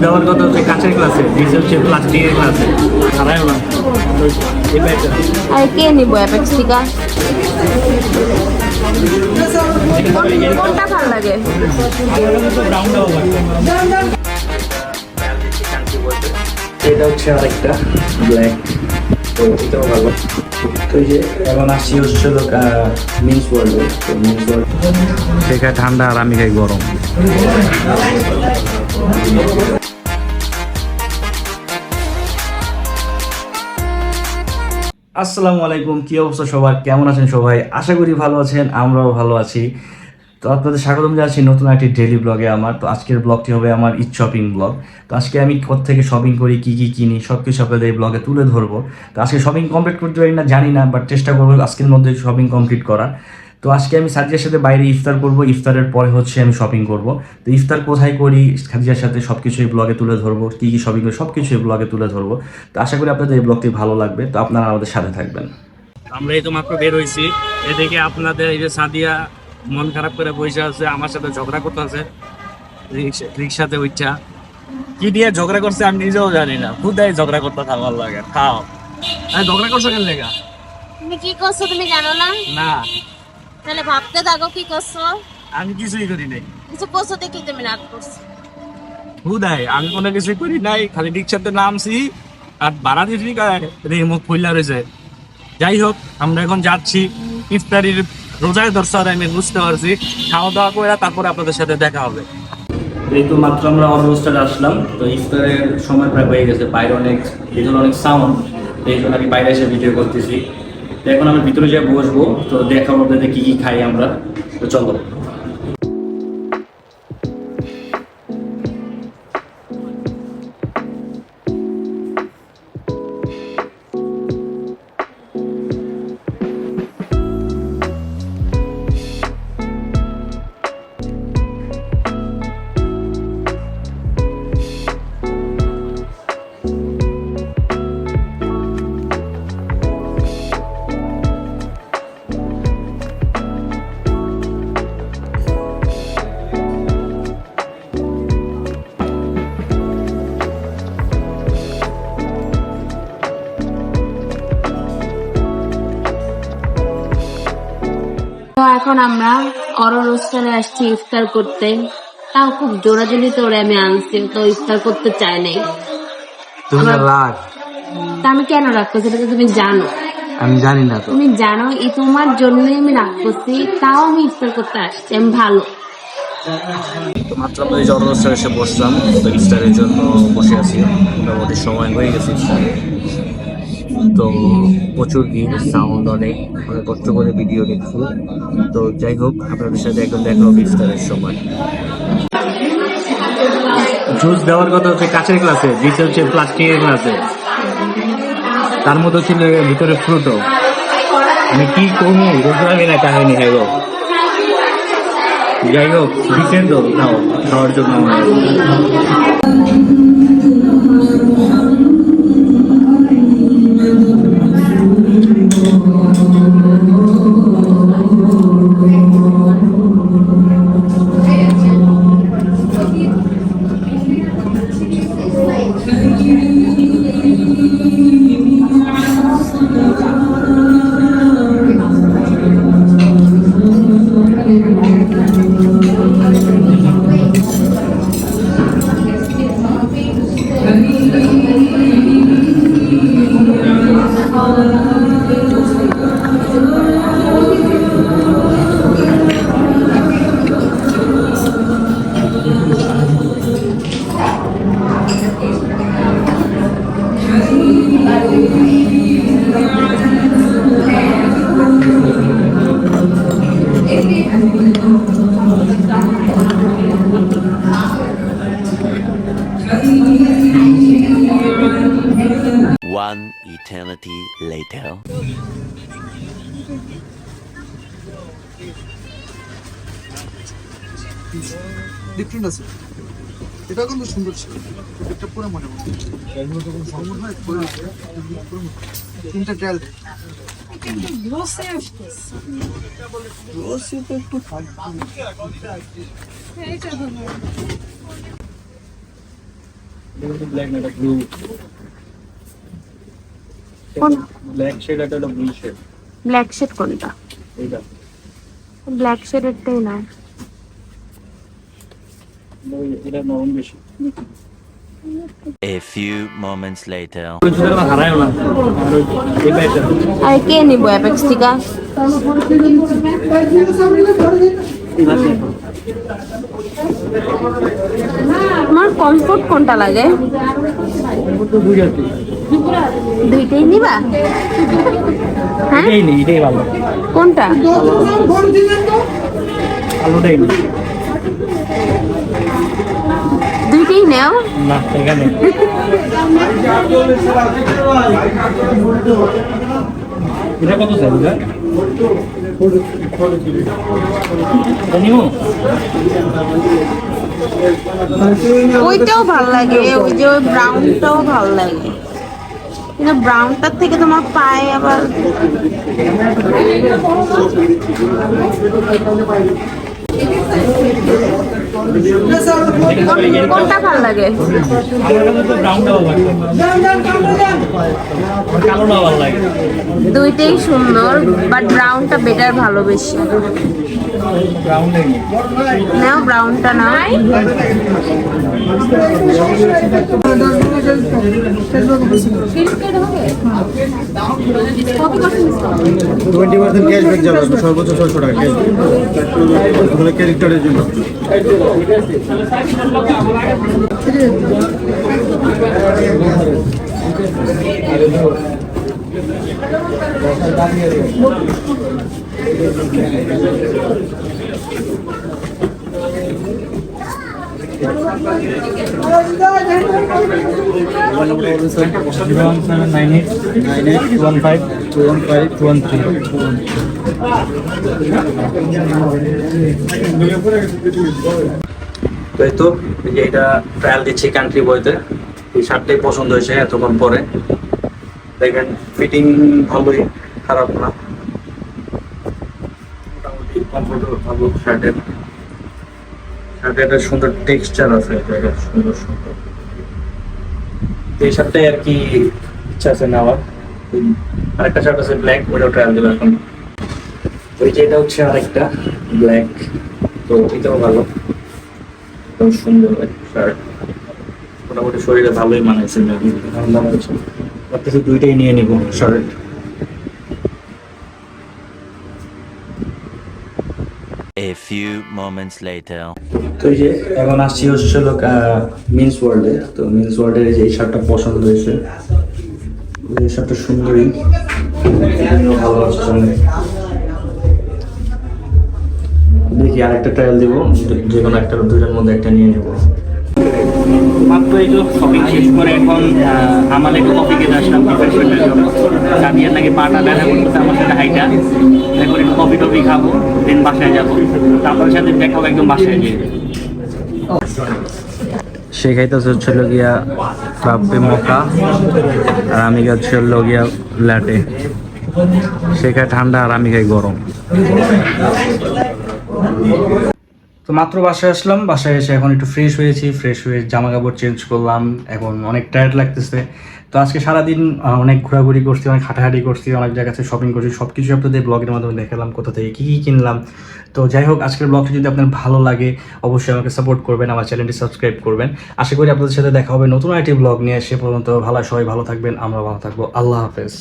দেওয়ার কথা হচ্ছে কাঁচের গ্লাসে দিয়েছে হচ্ছে প্লাস্টিকের হারাই হলাম আর কে নিবো অ্যাপেক্স টিকা কোন- কোনটা ভালো লাগে? এটা হচ্ছে আরেকটা ব্ল্যাক তো এটাও ভালো। তো যে এখন আসছি হচ্ছে মিন্স ওয়ার্ল্ডে তো মিন্স ওয়ার্ল্ড সেখানে ঠান্ডা আর আমি খাই গরম। আসসালামু আলাইকুম, কি অবস্থা সবার? কেমন আছেন সবাই? আশা করি ভালো আছেন, আমরাও ভালো আছি। তো আপনাদের স্বাগতম জানাচ্ছি নতুন একটি ডেলি ব্লগে আমার। তো আজকের ব্লগটি হবে আমার ইট শপিং ব্লগ তো আজকে আমি থেকে শপিং করি, কি কি কিনি সব কিছু আপনাদের এই ব্লগে তুলে ধরবো। তো আজকে শপিং কমপ্লিট করতে পারি না, জানি না বাট চেষ্টা করব আজকের মধ্যে শপিং কমপ্লিট করা তো আজকে আমি সাজিয়ার সাথে বাইরে ইফতার করব। ইফতারের পরে হচ্ছে আমি শপিং করব। তো ইফতার কোথায় করি সাজিয়ার সাথে সব কিছু এই ব্লগে তুলে ধরবো। কী কী শপিং করি সব কিছু এই ব্লগে তুলে ধরবো। তো আশা করি আপনাদের এই ব্লগটি ভালো লাগবে। তো আপনারা আমাদের সাথে থাকবেন। আমরা এই তো মাত্র বের হয়েছি এদিকে আপনাদের এই যে সাদিয়া মন খারাপ করে বসে আছে আমার সাথে ঝগড়া করতে আছে রিক্সাতে উঠছা। কি দিয়ে ঝগড়া করছে আমি নিজেও জানি না। খুদাই ঝগড়া করতে থাকার লাগে? খাও। ঝগড়া করছ কেন লেগা? তুমি কি করছ তুমি জানো না? না। তাহলে ভাবতে থাকো কি করছ? আমি কিছুই করি নাই। কিছু করছ দেখি তুমি রাগ করছ। খুদাই আমি কোনো কিছুই করি নাই খালি রিক্সাতে নামছি আর ভাড়া দিয়েছি রে মুখ ফুল্লা রয়েছে। যাই হোক আমরা এখন যাচ্ছি। ইফতারির রোজায় দর্শক আমি বুঝতে পারছি। খাওয়া দাওয়া করে তারপরে আপনাদের সাথে দেখা হবে। এই তো মাত্র আমরা অনরোস্টারে আসলাম তো ইফতারের সময় প্রায় হয়ে গেছে। বাইরে অনেক ভিতরে অনেক সাউন্ড এই জন্য আমি বাইরে এসে ভিডিও করতেছি। এখন আমরা ভিতরে যা বসবো। তো দেখাবো আপনাদের কি কি খাই আমরা। তো চলো। তো এখন আমরা অর রোস্টারে আসছি ইফতার করতে। তাও খুব জোরাজোরি তোরে আমি আনছি তো ইফতার করতে চাই নাই। তা আমি কেন রাগ করছি? তো তুমি জানো। আমি জানি না তুমি জানো এই তোমার জন্যই আমি রাগ করছি তাও আমি ইফতার করতে আসছি আমি ভালো। তো মাত্র আমরা এই এসে বসলাম তো ইফতারের জন্য বসে আছি। মোটামুটি সময় হয়ে গেছে ইফতারে তো প্রচুর ভিড় সাউন্ড অনেক অনেক কষ্ট করে ভিডিও দেখছি। তো যাই হোক, আপনাদের সাথে একদম দেখা হবে ইফতারের সময়। জুস দেওয়ার কথা হচ্ছে কাঁচের গ্লাসে দিচ্ছে হচ্ছে প্লাস্টিকের গ্লাসে তার মধ্যে ছিল ভিতরে ফ্রুটও আমি কি করব? বুঝলামই না, কাহিনী খাইব যাই হোক দিচ্ছেন তো খাওয়ার জন্য One eternity later. ডিফারেন্ট আছে এটা কিন্তু সুন্দর ছিল। এটা পুরো মনে সম্ভব পুরো তিনটা ডাল তো একটু ব্ল্যাক না ব্লু কোন? ব্ল্যাক শেড এটা হলো ব্লু শেড ব্ল্যাক শেড কোনটা? এইটা। ব্ল্যাক শেডেরটাই না। এটা নরম বেশি A few moments later. টাকা আর কে নিব অ্যাপেক্স থেকে? তোমার কমফোর্ট কোনটা লাগে? দুইটাই নিবা? হ্যাঁ? কোনটা? আলোটাই নেও। না এখানে। এটা কত স্যার এটা? এটা ওইটাও ভালো লাগে ওই যে ওই ব্রাউনটাও ভালো লাগে। কিন্তু ব্রাউনটার থেকে তোমার পায়ে আবার কোনটা ভালো লাগে? দুইটাই সুন্দর বাট ব্রাউনটা বেটার ভালো বেশি। নাও ব্রাউনটা নাও। টোয়েন্টি পার্সেন্ট ক্যাশব্যাক যাবে সর্বোচ্চ ছশো টাকা ক্যাশব্যাক ক্যারেক্টারের জন্য। জিরো তো এই তো এটা ট্রায়াল দিচ্ছি কান্ট্রি বইতে এই শার্টটাই পছন্দ হয়েছে এতক্ষণ পরে। দেখেন ফিটিং ভালোই, খারাপ না। কমফোর্টেবল ভালো শার্টের। শার্টের একটা সুন্দর টেক্সচার আছে সুন্দর সুন্দর। এই শার্টটাই আর কি ইচ্ছা আছে নেওয়ার। আরেকটা শার্ট আছে ব্ল্যাক ওটাও ট্রায়াল দেবো এখন। ওই যে এটা হচ্ছে আরেকটা ব্ল্যাক তো এটাও ভালো। খুব সুন্দর শার্ট। মোটামুটি শরীরে ভালোই মানাইছে। ভাবতেছি দুইটাই নিয়ে নিব শার্ট। Few moments later. তো এই যে এখন আসছি হচ্ছে লোক মিন্স ওয়ার্ল্ডে তো মিন্স ওয়ার্ল্ডের এই যে এই শার্টটা পছন্দ হয়েছে। এই শার্টটা সুন্দরই ভালো লাগছে দেখি আরেকটা ট্রায়াল দিব। যে কোনো একটা দুইটার মধ্যে একটা নিয়ে নেব। মাত্র এই তো শপিং শেষ করে এখন আহ, আমাদের একটু কফি আসলাম জন্য নাকি পাটা করতেছে আমার সাথে হাইটা। এখন একটু কফি টফি খাব দেন বাসায় যাব। তারপরে সাথে দেখাবো একদম বাসায় গিয়ে। গিয়া মকা আর আমি খাচ্ছি হলো গিয়া ল্যাটে সে খায় ঠান্ডা আর আমি খাই গরম। তো মাত্র বাসায় আসলাম, বাসায় এসে এখন একটু ফ্রেশ হয়েছি ফ্রেশ হয়ে জামা কাপড় চেঞ্জ করলাম, এখন অনেক টায়ার্ড লাগতেছে। তো আজকে সারাদিন অনেক ঘোরাঘুরি করছি, অনেক হাঁটাহাঁটি করছি, অনেক জায়গাতে শপিং করছি সব কিছু আপনাদের ব্লগের মাধ্যমে দেখালাম, কোথা থেকে কী কী কিনলাম। তো যাই হোক, আজকের ব্লগটি যদি আপনার ভালো লাগে, অবশ্যই আমাকে সাপোর্ট করবেন, আমার চ্যানেলটি সাবস্ক্রাইব করবেন। আশা করি আপনাদের সাথে দেখা হবে নতুন একটি ব্লগ নিয়ে, সে পর্যন্ত ভালো, সবাই ভালো থাকবেন, আমরা ভালো থাকব। আল্লাহ হাফেজ।